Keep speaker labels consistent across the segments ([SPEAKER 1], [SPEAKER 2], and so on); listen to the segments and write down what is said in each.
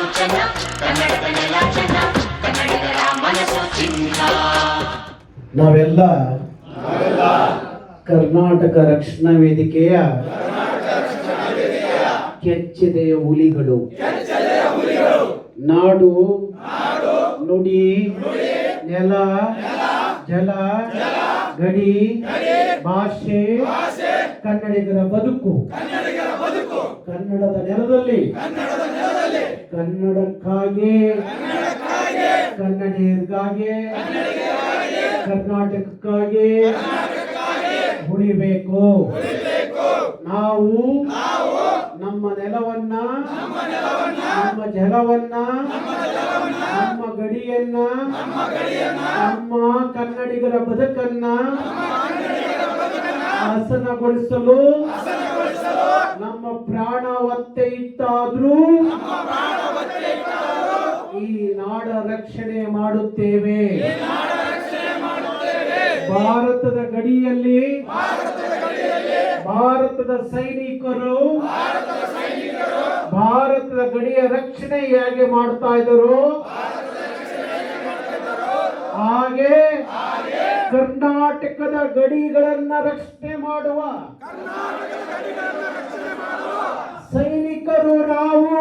[SPEAKER 1] ಮಾತು ಚೆನ್ನ ಕನ್ನಡದ ನೆಲ ಚೆನ್ನ ಕನ್ನಡಿಗರ ಮನಸ್ಸು ಚಿನ್ನ
[SPEAKER 2] ನಾವೆಲ್ಲ ಕರ್ನಾಟಕ ರಕ್ಷಣಾ ವೇದಿಕೆಯ ಕೆಚ್ಚೆದೆಯ ಹುಲಿಗಳು. ನಾಡು ನುಡಿ ನೆಲ ಜಲ ಗಡಿ ಭಾಷೆ ಕನ್ನಡಿಗರ ಬದುಕು. ಕನ್ನಡದ ನೆಲದಲ್ಲಿ. ಕನ್ನಡಕ್ಕಾಗಿ. ಕನ್ನಡಿಗರಿಗಾಗಿ. ಕರ್ನಾಟಕಕ್ಕಾಗಿ. ಉಳಿಬೇಕು. ನಾವು ನಮ್ಮ ನೆಲವನ್ನ ನಮ್ಮ ಜಲವನ್ನ ನಮ್ಮ ಗಡಿಯನ್ನ ನಮ್ಮ ಕನ್ನಡಿಗರ ಬದುಕನ್ನ ಹಸನಗೊಳಿಸಲು ನಮ್ಮ ಪ್ರಾಣ ಒತ್ತೆ ಇತ್ತಾದ್ರೂ ಈ ನಾಡ ರಕ್ಷಣೆ ಮಾಡುತ್ತೇವೆ. ಭಾರತದ ಗಡಿಯಲ್ಲಿ ಭಾರತದ ಸೈನಿಕರು ಭಾರತದ ಗಡಿಯ ರಕ್ಷಣೆ ಹೇಗೆ ಮಾಡ್ತಾ ಇದ್ದರು. ಹಾಗೆ ಕರ್ನಾಟಕದ ಗಡಿಗಳನ್ನ ರಕ್ಷಣೆ ಮಾಡುವ ಸೈನಿಕರು ನಾವು.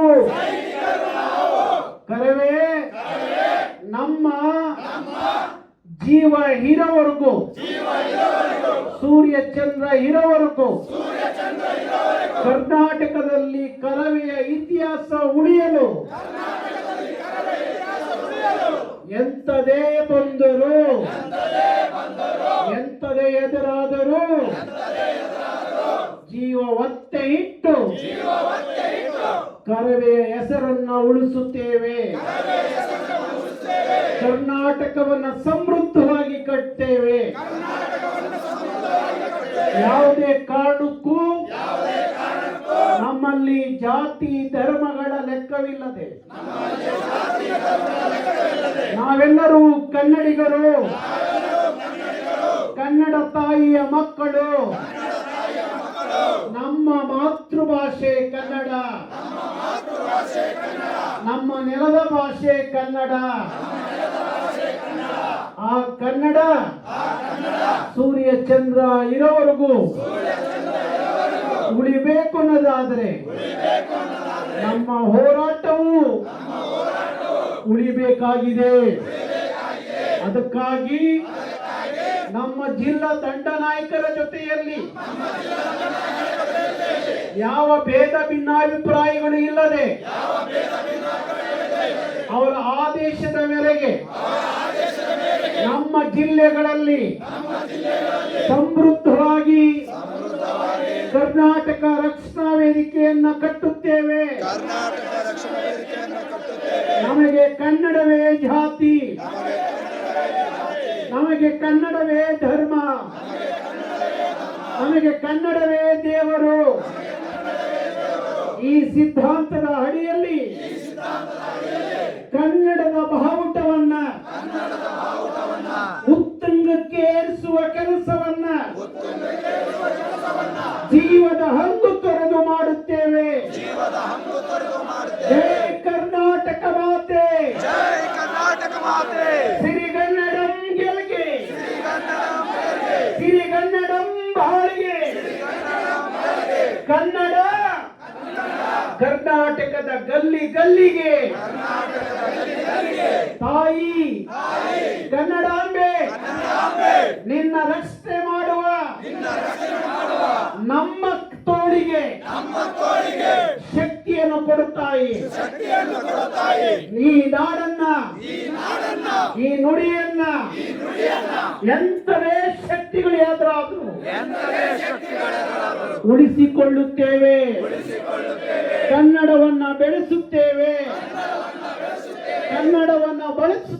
[SPEAKER 2] ಕರವೇ, ನಮ್ಮ ಜೀವ ಇರೋವರೆಗೂ ಸೂರ್ಯ ಚಂದ್ರ ಇರೋವರೆಗೂ ಕರ್ನಾಟಕದಲ್ಲಿ ಕರವೆಯ ಇತಿಹಾಸ ಉಳಿಯಲು, ಎಂತದೇ ಬಂದರು, ಎಂತದೇ ಎದುರಾದರೂ ಕರವೆಯ ಹೆಸರನ್ನ ಉಳಿಸುತ್ತೇವೆ. ಕರ್ನಾಟಕವನ್ನ ಸಮೃದ್ಧವಾಗಿ ಕಟ್ಟೇವೆ ಯಾವುದೇ ಕಾರಣಕ್ಕೂ ನಮ್ಮಲ್ಲಿ ಜಾತಿ ಧರ್ಮಗಳ ಲೆಕ್ಕವಿಲ್ಲದೆ ನಾವೆಲ್ಲರೂ ಕನ್ನಡಿಗರು, ಕನ್ನಡ ತಾಯಿಯ ಮಕ್ಕಳು ನಮ್ಮ ಮಾತೃಭಾಷೆ ಕನ್ನಡ. ನಮ್ಮ ನೆಲದ ಭಾಷೆ ಕನ್ನಡ. ಆ ಕನ್ನಡ ಸೂರ್ಯ ಚಂದ್ರ ಇರೋವರೆಗೂ ಉಳಿಬೇಕು ಅನ್ನೋದಾದ್ರೆ ನಮ್ಮ ಹೋರಾಟವು ಉಳಿಬೇಕಾಗಿದೆ. ಅದಕ್ಕಾಗಿ ನಮ್ಮ ಜಿಲ್ಲಾ ತಂಡ ನಾಯಕರ ಜೊತೆಯಲ್ಲಿ ಯಾವ ಭೇದ ಭಿನ್ನಾಭಿಪ್ರಾಯಗಳು ಇಲ್ಲದೆ ಅವರ ಆದೇಶದ ಮೇರೆಗೆ ನಮ್ಮ ಜಿಲ್ಲೆಗಳಲ್ಲಿ ಸಮೃದ್ಧವಾಗಿ ಕರ್ನಾಟಕ ರಕ್ಷಣಾ ವೇದಿಕೆಯನ್ನ ಕಟ್ಟುತ್ತೇವೆ. ನಮಗೆ ಕನ್ನಡವೇ ಜಾತಿ. ನಮಗೆ ಕನ್ನಡವೇ ಧರ್ಮ. ನಮಗೆ ಕನ್ನಡವೇ ದೇವರು. ಈ ಸಿದ್ಧಾಂತದ ಅಡಿಯಲ್ಲಿ ಕನ್ನಡದ ಬಾವುಟವನ್ನ ಉತ್ತುಂಗಕ್ಕೆ ಏರಿಸುವ ಕೆಲಸವನ್ನ ಜೀವದ ಹಂಗು ತೊರೆದು ಮಾಡುತ್ತೇವೆ. ಜೈ ಕರ್ನಾಟಕ ಮಾತೆ.
[SPEAKER 3] ಜೈ ಕರ್ನಾಟಕ ಮಾತೆ.
[SPEAKER 2] ಕರ್ನಾಟಕದ ಗಲ್ಲಿ ಗಲ್ಲಿಗೆ. ತಾಯಿ. ಕನ್ನಡಾಂಬೆ ನಿನ್ನ ರಕ್ಷಣೆ ಮಾಡುವ. ನಮ್ಮ ತೋಳಿಗೆ. ಶಕ್ತಿಯನ್ನು ಕೊಡುತ್ತಾಯಿ. ನೀ ನಾಡನ್ನ. ಈ ನುಡಿಯನ್ನ ಎಂತವೇ ಶಕ್ತಿಗಳು ಎದುರಾದ್ರು ಉಳಿಸಿಕೊಳ್ಳುತ್ತೇವೆ. ಕನ್ನಡವನ್ನ ಬೆಳೆಸುತ್ತೇವೆ. ಕನ್ನಡವನ್ನ ಬಳಸುತ್ತೇವೆ.